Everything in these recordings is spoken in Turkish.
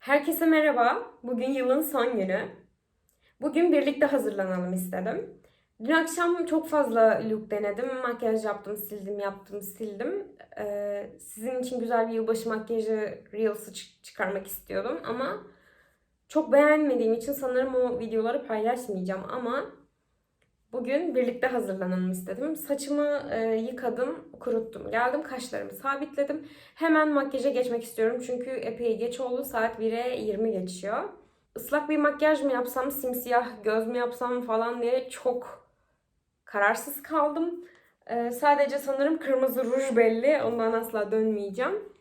Herkese merhaba. Bugün yılın son günü. Bugün birlikte hazırlanalım istedim. Dün akşam çok fazla look denedim. Makyaj yaptım, sildim, yaptım, sildim. Ee, sizin için güzel bir yılbaşı makyajı Reels'ı çı- çıkarmak istiyordum ama çok beğenmediğim için sanırım o videoları paylaşmayacağım ama bugün birlikte hazırlanalım istedim. Saçımı e, yıkadım, kuruttum. Geldim kaşlarımı sabitledim. Hemen makyaja geçmek istiyorum çünkü epey geç oldu. Saat 1'e 20 geçiyor. Islak bir makyaj mı yapsam, simsiyah göz mü yapsam falan diye çok kararsız kaldım. Ee, sadece sanırım kırmızı ruj belli. Ondan asla dönmeyeceğim.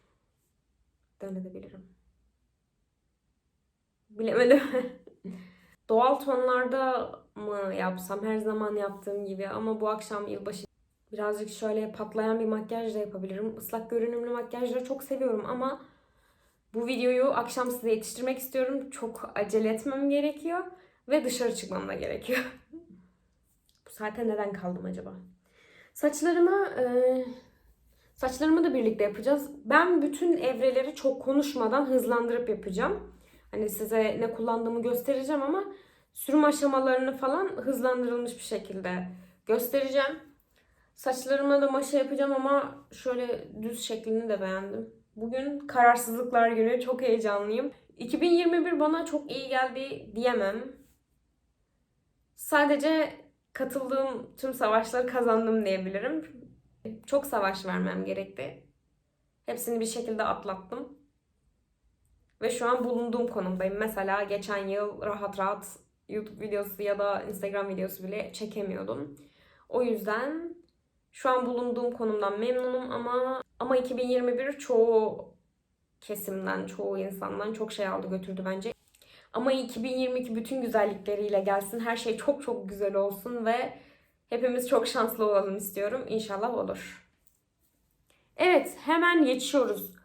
Dönebilirim. Bilemedim. Doğal tonlarda mı yapsam her zaman yaptığım gibi ama bu akşam yılbaşı birazcık şöyle patlayan bir makyaj da yapabilirim. Islak görünümlü makyajları çok seviyorum ama bu videoyu akşam size yetiştirmek istiyorum. Çok acele etmem gerekiyor ve dışarı çıkmam da gerekiyor. bu saate neden kaldım acaba? Saçlarıma e, saçlarımı da birlikte yapacağız. Ben bütün evreleri çok konuşmadan hızlandırıp yapacağım. Hani size ne kullandığımı göstereceğim ama sürüm aşamalarını falan hızlandırılmış bir şekilde göstereceğim. Saçlarıma da maşa yapacağım ama şöyle düz şeklini de beğendim. Bugün kararsızlıklar günü. Çok heyecanlıyım. 2021 bana çok iyi geldi diyemem. Sadece katıldığım tüm savaşları kazandım diyebilirim. Çok savaş vermem gerekti. Hepsini bir şekilde atlattım. Ve şu an bulunduğum konumdayım. Mesela geçen yıl rahat rahat YouTube videosu ya da Instagram videosu bile çekemiyordum. O yüzden şu an bulunduğum konumdan memnunum ama ama 2021 çoğu kesimden, çoğu insandan çok şey aldı götürdü bence. Ama 2022 bütün güzellikleriyle gelsin. Her şey çok çok güzel olsun ve hepimiz çok şanslı olalım istiyorum. İnşallah olur. Evet, hemen geçiyoruz.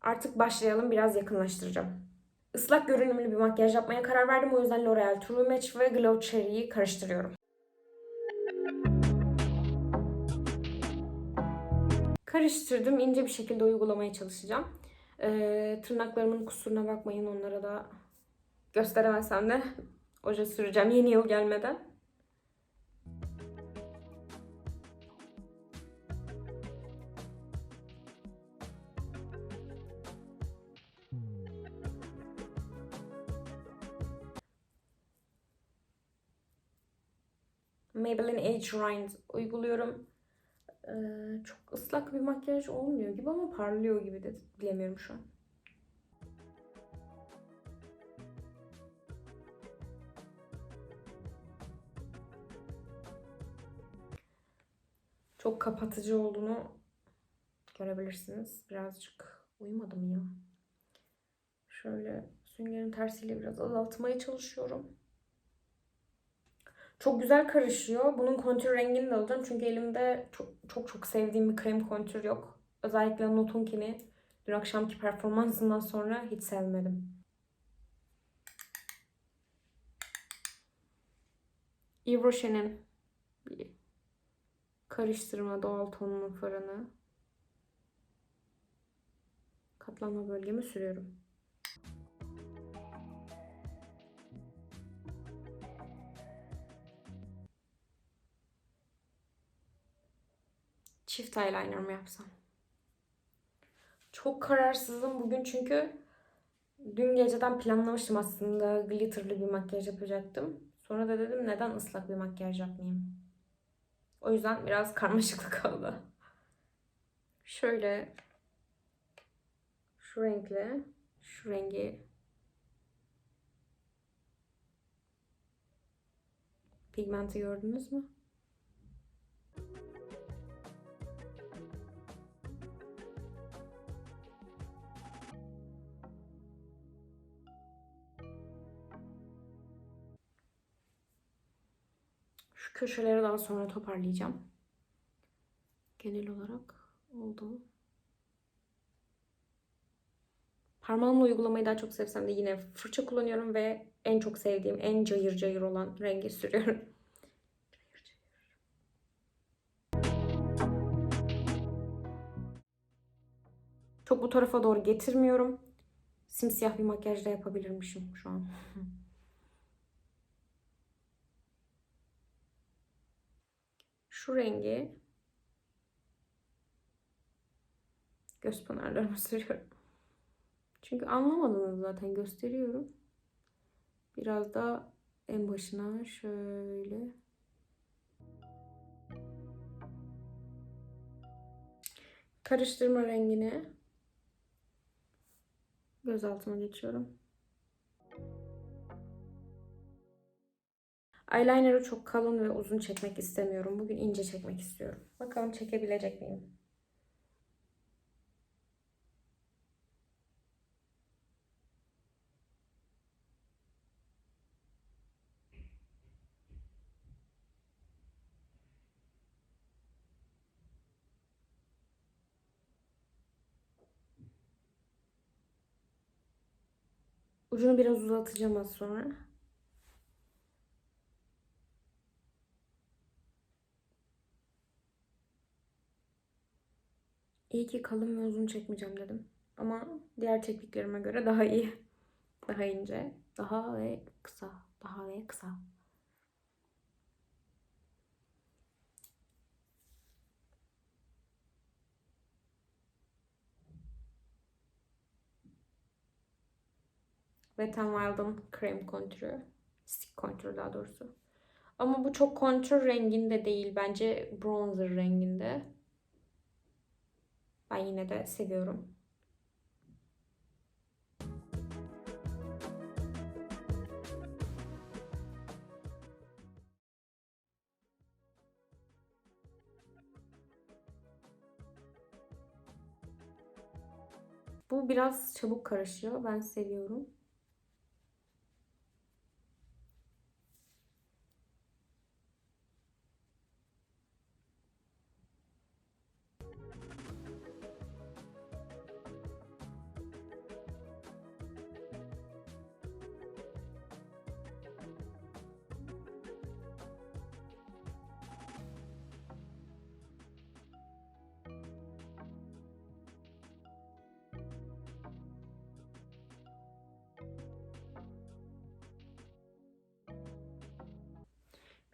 Artık başlayalım. Biraz yakınlaştıracağım. Islak görünümlü bir makyaj yapmaya karar verdim. O yüzden L'Oreal True Match ve Glow Cherry'yi karıştırıyorum. Karıştırdım. ince bir şekilde uygulamaya çalışacağım. Ee, tırnaklarımın kusuruna bakmayın. Onlara da gösteremezsem de oje süreceğim yeni yıl gelmeden. Maybelline Age Rind uyguluyorum. Ee, çok ıslak bir makyaj olmuyor gibi ama parlıyor gibi de bilemiyorum şu an. Çok kapatıcı olduğunu görebilirsiniz. Birazcık uyumadım ya. Şöyle süngerin tersiyle biraz azaltmaya çalışıyorum. Çok güzel karışıyor. Bunun kontür rengini de alacağım. Çünkü elimde çok çok, çok sevdiğim bir krem kontür yok. Özellikle Notunkini dün akşamki performansından sonra hiç sevmedim. Yves Rocher'in bir karıştırma doğal tonlu fırını katlanma bölgeme sürüyorum. Çift eyeliner mı yapsam? Çok kararsızım bugün çünkü dün geceden planlamıştım aslında glitterlı bir makyaj yapacaktım. Sonra da dedim neden ıslak bir makyaj yapmayayım? O yüzden biraz karmaşıklık oldu. Şöyle şu renkle şu rengi pigmenti gördünüz mü? Şu köşeleri daha sonra toparlayacağım. Genel olarak oldu. Parmağımla uygulamayı daha çok sevsem de yine fırça kullanıyorum ve en çok sevdiğim, en cayır cayır olan rengi sürüyorum. Çok bu tarafa doğru getirmiyorum. Simsiyah bir makyaj da yapabilirmişim şu an. Şu rengi göz pınarlarıma sürüyorum. Çünkü anlamadınız zaten gösteriyorum. Biraz da en başına şöyle karıştırma rengini göz altıma geçiyorum. Eyeliner'ı çok kalın ve uzun çekmek istemiyorum. Bugün ince çekmek istiyorum. Bakalım çekebilecek miyim? Ucunu biraz uzatacağım az sonra. İyi ki kalın ve uzun çekmeyeceğim dedim. Ama diğer tekniklerime göre daha iyi. Daha ince. Daha ve kısa. Daha ve kısa. Wet n Wild'ın krem kontürü. Stick kontürü daha doğrusu. Ama bu çok kontür renginde değil. Bence bronzer renginde. Ben yine de seviyorum. Bu biraz çabuk karışıyor. Ben seviyorum.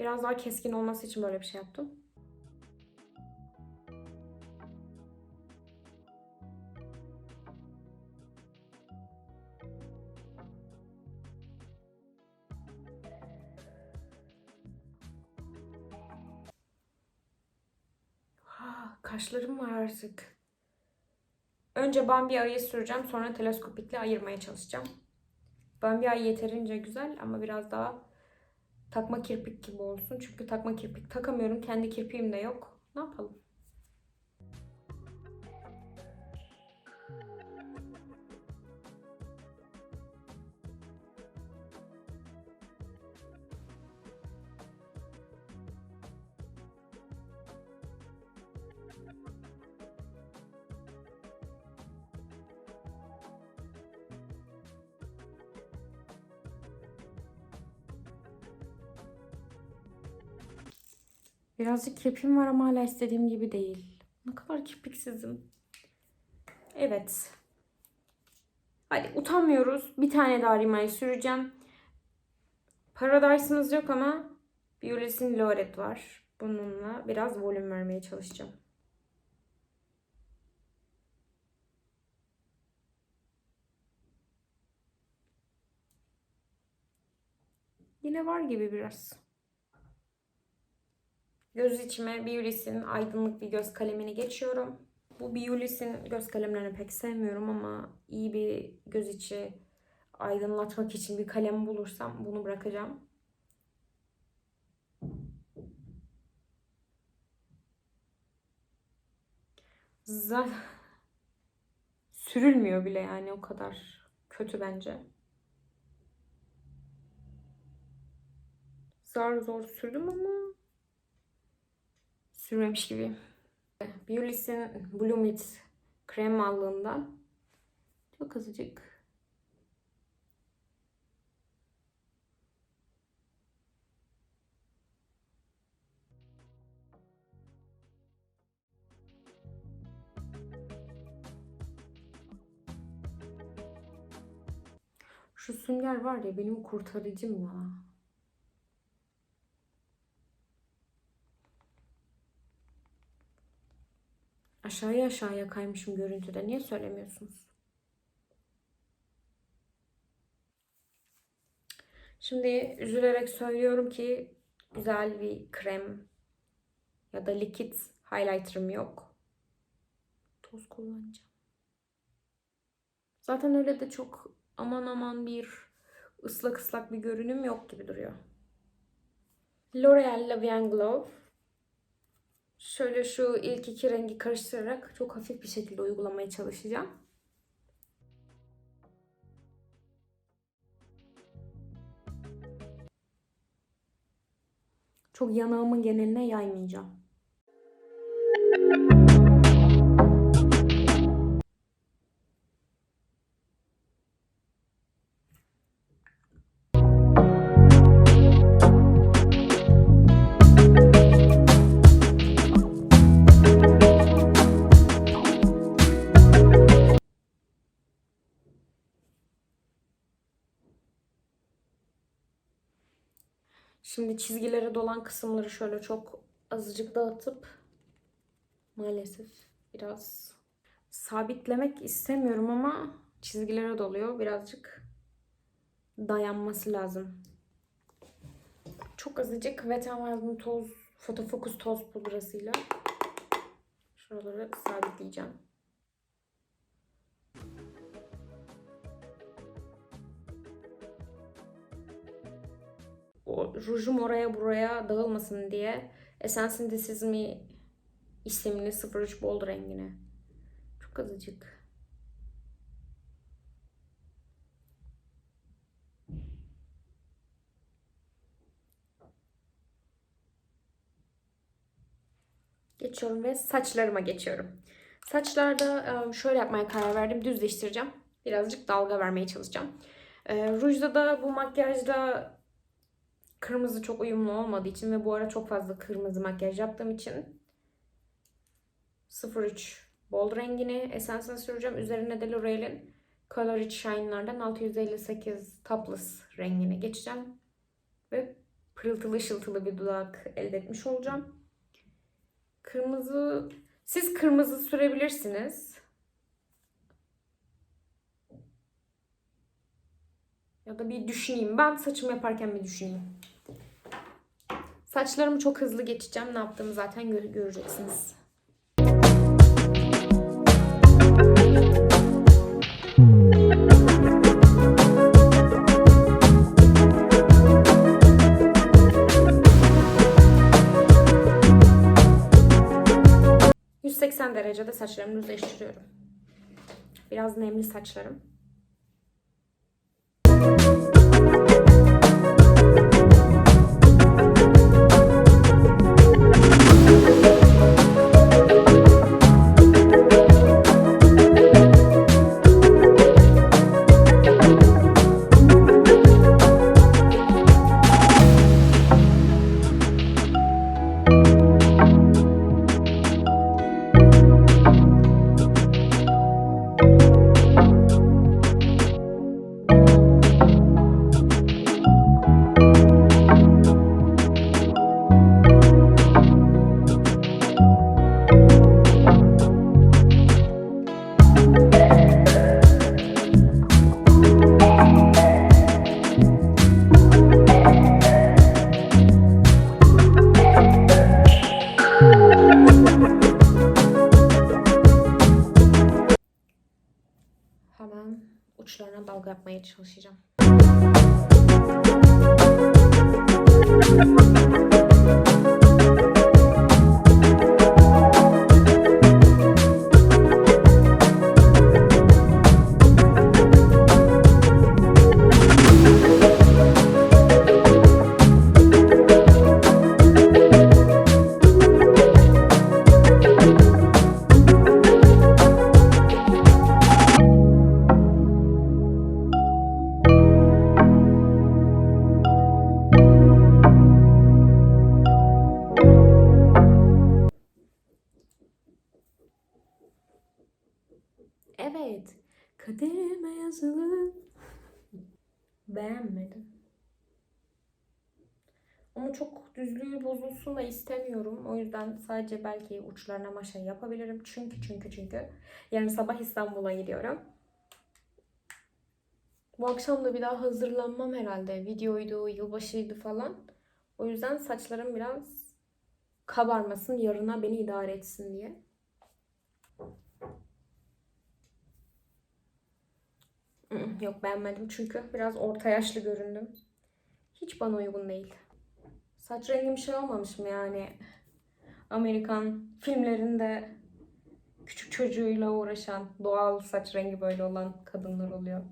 Biraz daha keskin olması için böyle bir şey yaptım. Ha, kaşlarım var artık. Önce Bambi ayı süreceğim. Sonra teleskopikle ayırmaya çalışacağım. Bambi ayı yeterince güzel ama biraz daha takma kirpik gibi olsun. Çünkü takma kirpik takamıyorum. Kendi kirpiğim de yok. Ne yapalım? Birazcık kirpiğim var ama hala istediğim gibi değil. Ne kadar kirpiksizim. Evet. Hadi utanmıyoruz. Bir tane daha rimel süreceğim. Paradise'ımız yok ama Biolis'in Loret var. Bununla biraz volüm vermeye çalışacağım. Yine var gibi biraz. Göz içime Biolis'in aydınlık bir göz kalemini geçiyorum. Bu Biolis'in göz kalemlerini pek sevmiyorum ama iyi bir göz içi aydınlatmak için bir kalem bulursam bunu bırakacağım. Zaten sürülmüyor bile yani o kadar kötü bence. Zar zor sürdüm ama sürmemiş gibiyim. Biolis'in Bloom It krem mallığından çok azıcık Şu sünger var ya benim kurtarıcım ya. Aşağıya aşağıya kaymışım görüntüde. Niye söylemiyorsunuz? Şimdi üzülerek söylüyorum ki güzel bir krem ya da likit highlighter'ım yok. Toz kullanacağım. Zaten öyle de çok aman aman bir ıslak ıslak bir görünüm yok gibi duruyor. L'Oreal La Vie Glow. Şöyle şu ilk iki rengi karıştırarak çok hafif bir şekilde uygulamaya çalışacağım. Çok yanağımın geneline yaymayacağım. Şimdi çizgilere dolan kısımları şöyle çok azıcık dağıtıp maalesef biraz sabitlemek istemiyorum ama çizgilere doluyor. Birazcık dayanması lazım. Çok azıcık Wet n toz, fotofokus toz pudrasıyla şuraları sabitleyeceğim. O rujum oraya buraya dağılmasın diye Essence This Is Me isimli 03 Bold rengine. Çok azıcık. Geçiyorum ve saçlarıma geçiyorum. Saçlarda şöyle yapmaya karar verdim. Düzleştireceğim. Birazcık dalga vermeye çalışacağım. Rujda da bu makyajda kırmızı çok uyumlu olmadığı için ve bu ara çok fazla kırmızı makyaj yaptığım için 03 Bold rengini Essence'ını süreceğim. Üzerine de L'Oreal'in Color It Shine'lardan 658 Topless rengini geçeceğim. Ve pırıltılı ışıltılı bir dudak elde etmiş olacağım. Kırmızı... Siz kırmızı sürebilirsiniz. Ya da bir düşüneyim. Ben saçımı yaparken bir düşüneyim. Saçlarımı çok hızlı geçeceğim. Ne yaptığımı zaten gö- göreceksiniz. ...180 derecede saçlarımı düzleştiriyorum. Biraz nemli saçlarım. Uçlarına dalga yapmaya çalışacağım. Kaderime yazılı. beğenmedim. Ama çok düzlüğü bozulsun da istemiyorum. O yüzden sadece belki uçlarına maşa yapabilirim. Çünkü çünkü çünkü yarın sabah İstanbul'a gidiyorum. Bu akşam da bir daha hazırlanmam herhalde. Videoydu, yılbaşıydı falan. O yüzden saçlarım biraz kabarmasın, yarına beni idare etsin diye. Yok beğenmedim çünkü biraz orta yaşlı göründüm. Hiç bana uygun değil. Saç rengim şey olmamışım yani. Amerikan filmlerinde küçük çocuğuyla uğraşan, doğal saç rengi böyle olan kadınlar oluyor.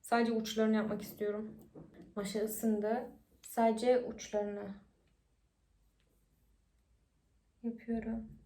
Sadece uçlarını yapmak istiyorum. Maşa ısındı. Sadece uçlarını yapıyorum.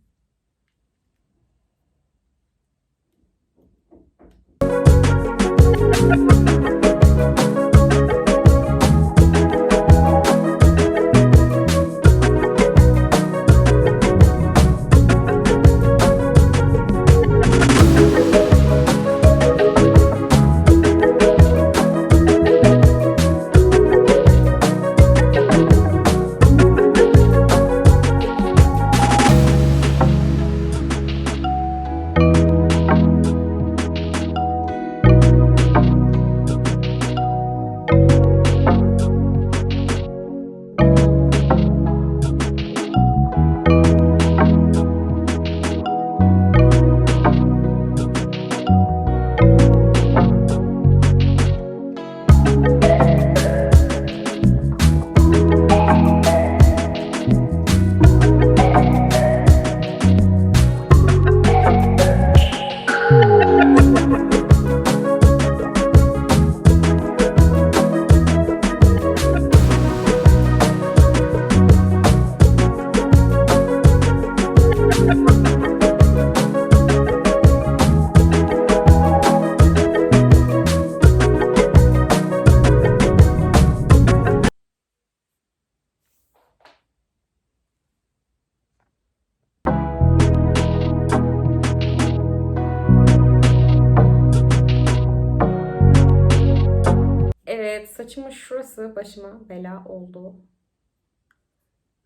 Evet, saçımın şurası başıma bela oldu.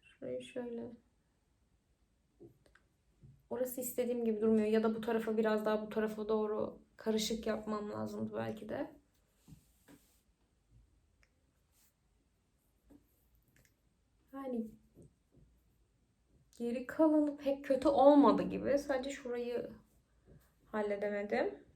Şurayı şöyle. Orası istediğim gibi durmuyor. Ya da bu tarafa biraz daha bu tarafa doğru karışık yapmam lazımdı belki de. Yani geri kalanı pek kötü olmadı gibi. Sadece şurayı halledemedim.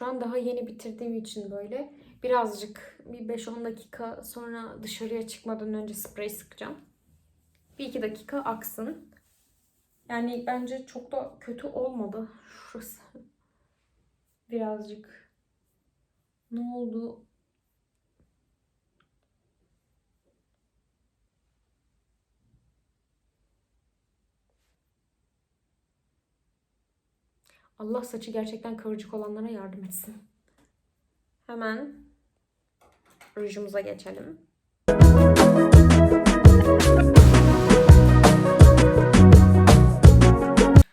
Şu an daha yeni bitirdiğim için böyle birazcık bir 5-10 dakika sonra dışarıya çıkmadan önce sprey sıkacağım. Bir iki dakika aksın. Yani bence çok da kötü olmadı. Şurası. Birazcık. Ne oldu? Allah saçı gerçekten kıvırcık olanlara yardım etsin. Hemen rujumuza geçelim.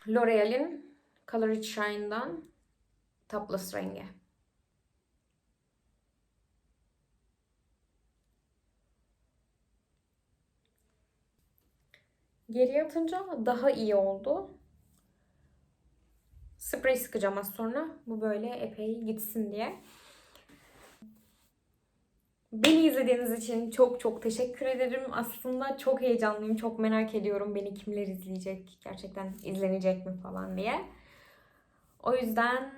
L'Oreal'in Color It Shine'dan Topless rengi. Geriye atınca daha iyi oldu. Sprey sıkacağım az sonra. Bu böyle epey gitsin diye. Beni izlediğiniz için çok çok teşekkür ederim. Aslında çok heyecanlıyım. Çok merak ediyorum beni kimler izleyecek. Gerçekten izlenecek mi falan diye. O yüzden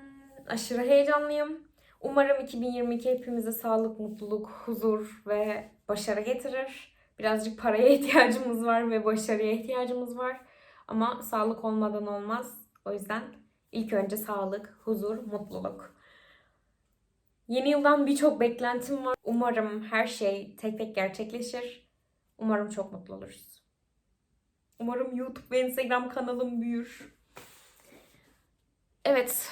aşırı heyecanlıyım. Umarım 2022 hepimize sağlık, mutluluk, huzur ve başarı getirir. Birazcık paraya ihtiyacımız var ve başarıya ihtiyacımız var. Ama sağlık olmadan olmaz. O yüzden ilk önce sağlık, huzur, mutluluk. Yeni yıldan birçok beklentim var. Umarım her şey tek tek gerçekleşir. Umarım çok mutlu oluruz. Umarım YouTube ve Instagram kanalım büyür. Evet.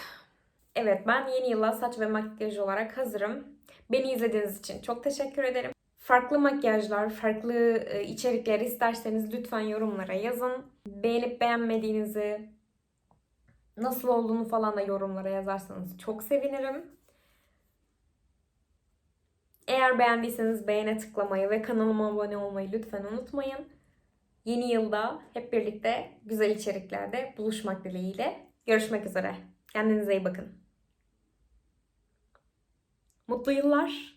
Evet ben yeni yıla saç ve makyaj olarak hazırım. Beni izlediğiniz için çok teşekkür ederim. Farklı makyajlar, farklı e, içerikler isterseniz lütfen yorumlara yazın. Beğenip beğenmediğinizi, nasıl olduğunu falan da yorumlara yazarsanız çok sevinirim. Eğer beğendiyseniz beğene tıklamayı ve kanalıma abone olmayı lütfen unutmayın. Yeni yılda hep birlikte güzel içeriklerde buluşmak dileğiyle. Görüşmek üzere. Kendinize iyi bakın. Mutlu yıllar.